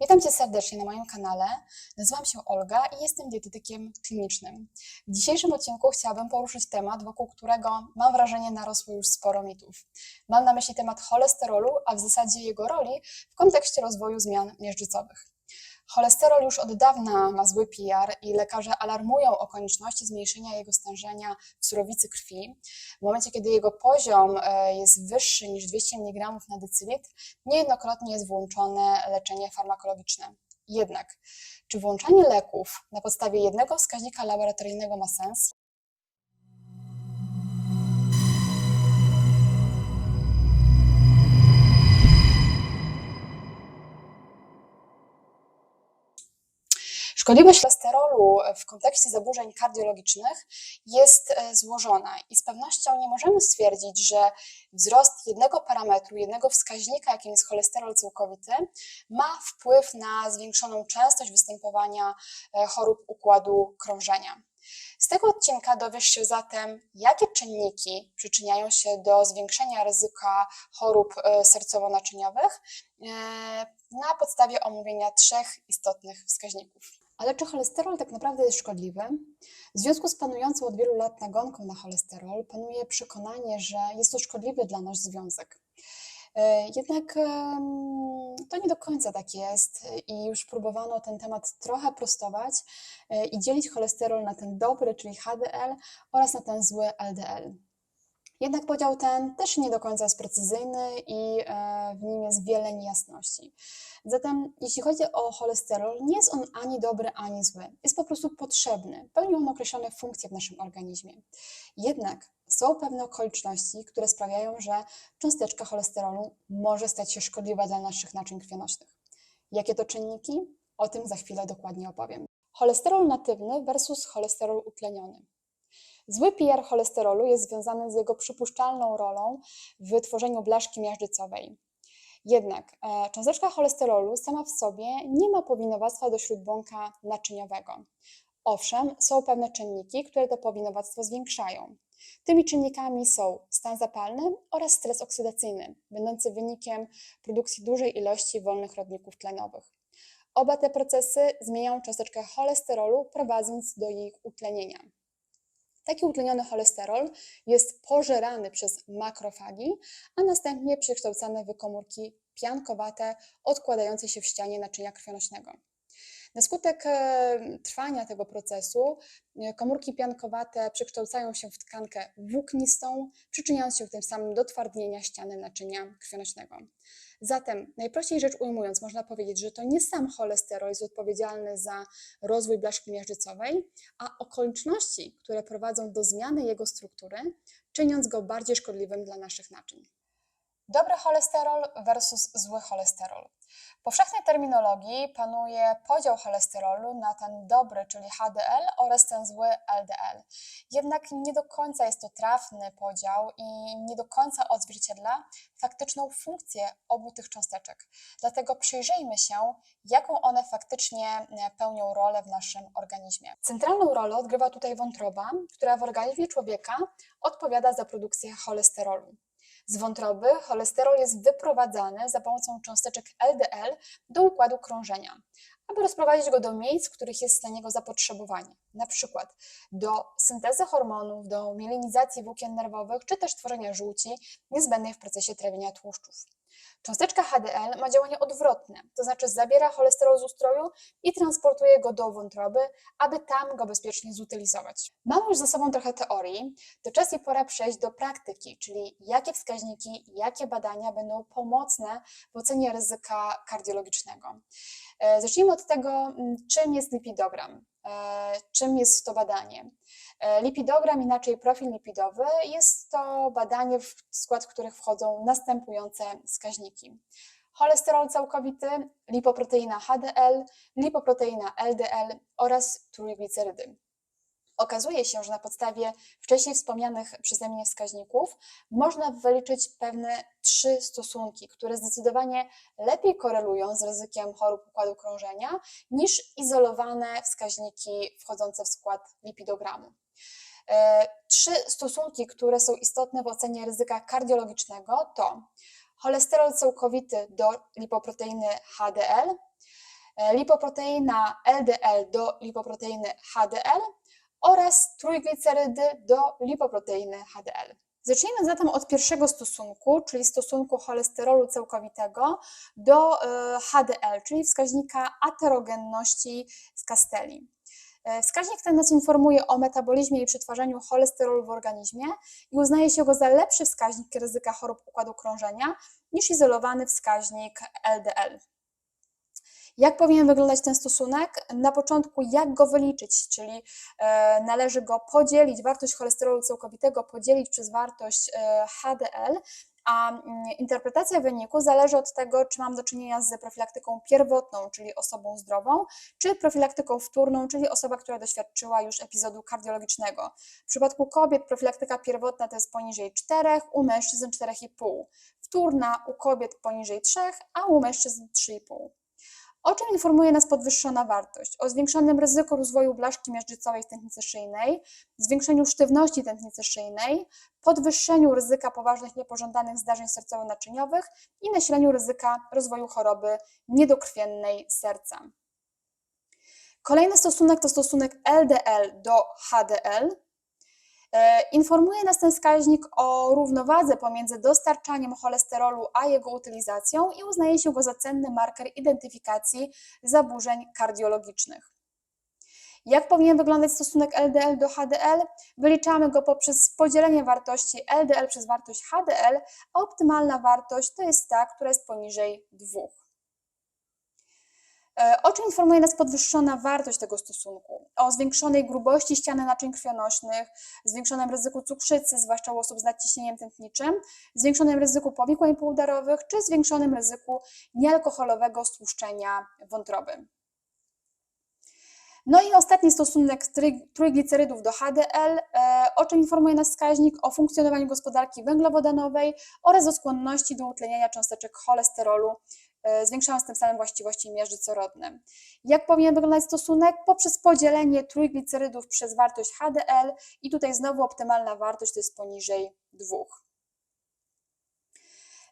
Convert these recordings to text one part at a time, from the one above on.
Witam Cię serdecznie na moim kanale. Nazywam się Olga i jestem dietetykiem klinicznym. W dzisiejszym odcinku chciałabym poruszyć temat, wokół którego mam wrażenie narosło już sporo mitów. Mam na myśli temat cholesterolu, a w zasadzie jego roli w kontekście rozwoju zmian miażdżycowych. Cholesterol już od dawna ma zły PR i lekarze alarmują o konieczności zmniejszenia jego stężenia w surowicy krwi. W momencie, kiedy jego poziom e, jest wyższy niż 200 mg na decylitr, niejednokrotnie jest włączone leczenie farmakologiczne. Jednak, czy włączanie leków na podstawie jednego wskaźnika laboratoryjnego ma sens? Szkodliwość cholesterolu w kontekście zaburzeń kardiologicznych jest e, złożona i z pewnością nie możemy stwierdzić, że wzrost jednego parametru, jednego wskaźnika, jakim jest cholesterol całkowity, ma wpływ na zwiększoną częstość występowania e, chorób układu krążenia. Z tego odcinka dowiesz się zatem, jakie czynniki przyczyniają się do zwiększenia ryzyka chorób e, sercowo-naczyniowych na podstawie omówienia trzech istotnych wskaźników. Ale czy cholesterol tak naprawdę jest szkodliwy? W związku z panującą od wielu lat nagonką na cholesterol panuje przekonanie, że jest to szkodliwy dla nas związek. E, jednak to nie do końca tak jest i już próbowano ten temat trochę prostować e, i dzielić cholesterol na ten dobry, czyli HDL oraz na ten zły LDL. Jednak podział ten też nie do końca jest precyzyjny i e, w nim jest wiele niejasności. Zatem, jeśli chodzi o cholesterol, nie jest on ani dobry, ani zły. Jest po prostu potrzebny. Pełni on określone funkcje w naszym organizmie. Jednak są pewne okoliczności, które sprawiają, że cząsteczka cholesterolu może stać się szkodliwa dla naszych naczyń krwionośnych. Jakie to czynniki? O tym za chwilę dokładnie opowiem. Cholesterol natywny versus cholesterol utleniony. Zły PR cholesterolu jest związany z jego przypuszczalną rolą w tworzeniu blaszki miażdżycowej. Jednak e, cząsteczka cholesterolu sama w sobie nie ma powinowactwa do śródbłąka naczyniowego. Owszem, są pewne czynniki, które to powinowactwo zwiększają. Tymi czynnikami są stan zapalny oraz stres oksydacyjny, będący wynikiem produkcji dużej ilości wolnych rodników tlenowych. Oba te procesy zmieniają cząsteczkę cholesterolu, prowadząc do jej utlenienia. Taki utleniony cholesterol jest pożerany przez makrofagi, a następnie przekształcany w komórki piankowate odkładające się w ścianie naczynia krwionośnego. Na skutek e, trwania tego procesu e, komórki piankowate przekształcają się w tkankę włóknistą, przyczyniając się tym samym do twardnienia ściany naczynia krwionośnego. Zatem, najprościej rzecz ujmując, można powiedzieć, że to nie sam cholesterol jest odpowiedzialny za rozwój blaszki miażdżycowej, a okoliczności, które prowadzą do zmiany jego struktury, czyniąc go bardziej szkodliwym dla naszych naczyń. Dobry cholesterol versus zły cholesterol. W powszechnej terminologii panuje podział cholesterolu na ten dobry, czyli HDL oraz ten zły LDL. Jednak nie do końca jest to trafny podział i nie do końca odzwierciedla faktyczną funkcję obu tych cząsteczek. Dlatego przyjrzyjmy się, jaką one faktycznie pełnią rolę w naszym organizmie. Centralną rolę odgrywa tutaj wątroba, która w organizmie człowieka odpowiada za produkcję cholesterolu. Z wątroby cholesterol jest wyprowadzany za pomocą cząsteczek LDL do układu krążenia, aby rozprowadzić go do miejsc, w których jest na niego zapotrzebowanie, na przykład do syntezy hormonów, do mielinizacji włókien nerwowych, czy też tworzenia żółci niezbędnej w procesie trawienia tłuszczów. Cząsteczka HDL ma działanie odwrotne, to znaczy zabiera cholesterol z ustroju i transportuje go do wątroby, aby tam go bezpiecznie zutylizować. Mamy już za sobą trochę teorii, to czas i pora przejść do praktyki, czyli jakie wskaźniki, jakie badania będą pomocne w ocenie ryzyka kardiologicznego. E, zacznijmy od tego, czym jest lipidogram, czym jest to badanie. E, lipidogram, inaczej profil lipidowy, jest to badanie, w skład których wchodzą następujące wskaźniki. Cholesterol całkowity, lipoproteina HDL, lipoproteina LDL oraz trójglicerydy. Okazuje się, że na podstawie wcześniej wspomnianych przeze mnie wskaźników można wyliczyć pewne trzy stosunki, które zdecydowanie lepiej korelują z ryzykiem chorób układu krążenia niż izolowane wskaźniki wchodzące w skład lipidogramu. E, trzy stosunki, które są istotne w ocenie ryzyka kardiologicznego to cholesterol całkowity do lipoproteiny HDL, e, lipoproteina LDL do lipoproteiny HDL oraz trójglicerydy do lipoproteiny HDL. Zacznijmy zatem od pierwszego stosunku, czyli stosunku cholesterolu całkowitego do e, HDL, czyli wskaźnika aterogenności z Castelli. E, Wskaźnik ten nas informuje o metabolizmie i przetwarzaniu cholesterolu w organizmie i uznaje się go za lepszy wskaźnik ryzyka chorób układu krążenia niż izolowany wskaźnik LDL. Jak powinien wyglądać ten stosunek? Na początku, jak go wyliczyć, czyli e, należy go podzielić, wartość cholesterolu całkowitego podzielić przez wartość e, HDL, a mm, interpretacja wyniku zależy od tego, czy mam do czynienia z profilaktyką pierwotną, czyli osobą zdrową, czy profilaktyką wtórną, czyli osoba, która doświadczyła już epizodu kardiologicznego. W przypadku kobiet profilaktyka pierwotna to jest poniżej 4, u mężczyzn 4,5. Wtórna u kobiet poniżej 3, a u mężczyzn 3,5. O czym informuje nas podwyższona wartość? O zwiększonym ryzyku rozwoju blaszki miażdżycowej w tętnicy szyjnej, zwiększeniu sztywności tętnicy szyjnej, podwyższeniu ryzyka poważnych niepożądanych zdarzeń sercowo-naczyniowych i nasileniu ryzyka rozwoju choroby niedokrwiennej serca. Kolejny stosunek to stosunek LDL do HDL. E, Informuje nas ten wskaźnik o równowadze pomiędzy dostarczaniem cholesterolu a jego utylizacją i uznaje się go za cenny marker identyfikacji zaburzeń kardiologicznych. Jak powinien wyglądać stosunek LDL do HDL? Wyliczamy go poprzez podzielenie wartości LDL przez wartość HDL, a optymalna wartość to jest ta, która jest poniżej 2. E, O czym informuje nas podwyższona wartość tego stosunku? O zwiększonej grubości ściany naczyń krwionośnych, zwiększonym ryzyku cukrzycy, zwłaszcza u osób z nadciśnieniem tętniczym, zwiększonym ryzyku powikłań poudarowych czy zwiększonym ryzyku niealkoholowego stłuszczenia wątroby. No i ostatni stosunek trójglicerydów do HDL, e, o czym informuje nas wskaźnik o funkcjonowaniu gospodarki węglowodanowej oraz o skłonności do utleniania cząsteczek cholesterolu, zwiększając tym samym właściwości miażdżycorodne. Jak powinien wyglądać stosunek? Poprzez podzielenie trójglicerydów przez wartość HDL i tutaj znowu optymalna wartość to jest poniżej 2.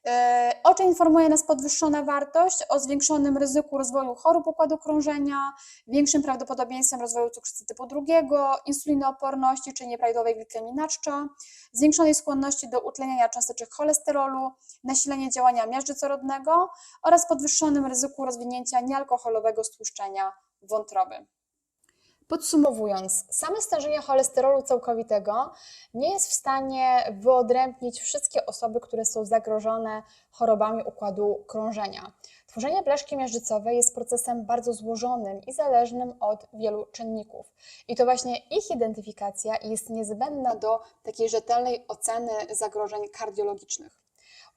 E, O czym informuje nas podwyższona wartość? O zwiększonym ryzyku rozwoju chorób układu krążenia, większym prawdopodobieństwem rozwoju cukrzycy typu drugiego, insulinooporności czy nieprawidłowej glikemii na czczo, zwiększonej skłonności do utleniania cząsteczek cholesterolu, nasilenie działania miażdżycorodnego oraz podwyższonym ryzyku rozwinięcia niealkoholowego stłuszczenia wątroby. Podsumowując, same stężenie cholesterolu całkowitego nie jest w stanie wyodrębnić wszystkie osoby, które są zagrożone chorobami układu krążenia. Tworzenie blaszki miażdżycowej jest procesem bardzo złożonym i zależnym od wielu czynników. I to właśnie ich identyfikacja jest niezbędna do takiej rzetelnej oceny zagrożeń kardiologicznych.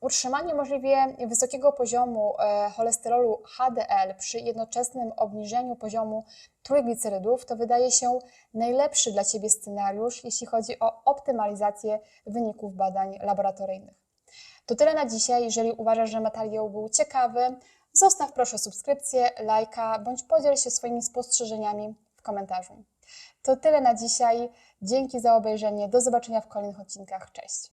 Utrzymanie możliwie wysokiego poziomu e, cholesterolu HDL przy jednoczesnym obniżeniu poziomu trójglicerydów to wydaje się najlepszy dla Ciebie scenariusz, jeśli chodzi o optymalizację wyników badań laboratoryjnych. To tyle na dzisiaj. Jeżeli uważasz, że materiał był ciekawy, zostaw proszę subskrypcję, lajka bądź podziel się swoimi spostrzeżeniami w komentarzu. To tyle na dzisiaj. Dzięki za obejrzenie. Do zobaczenia w kolejnych odcinkach. Cześć.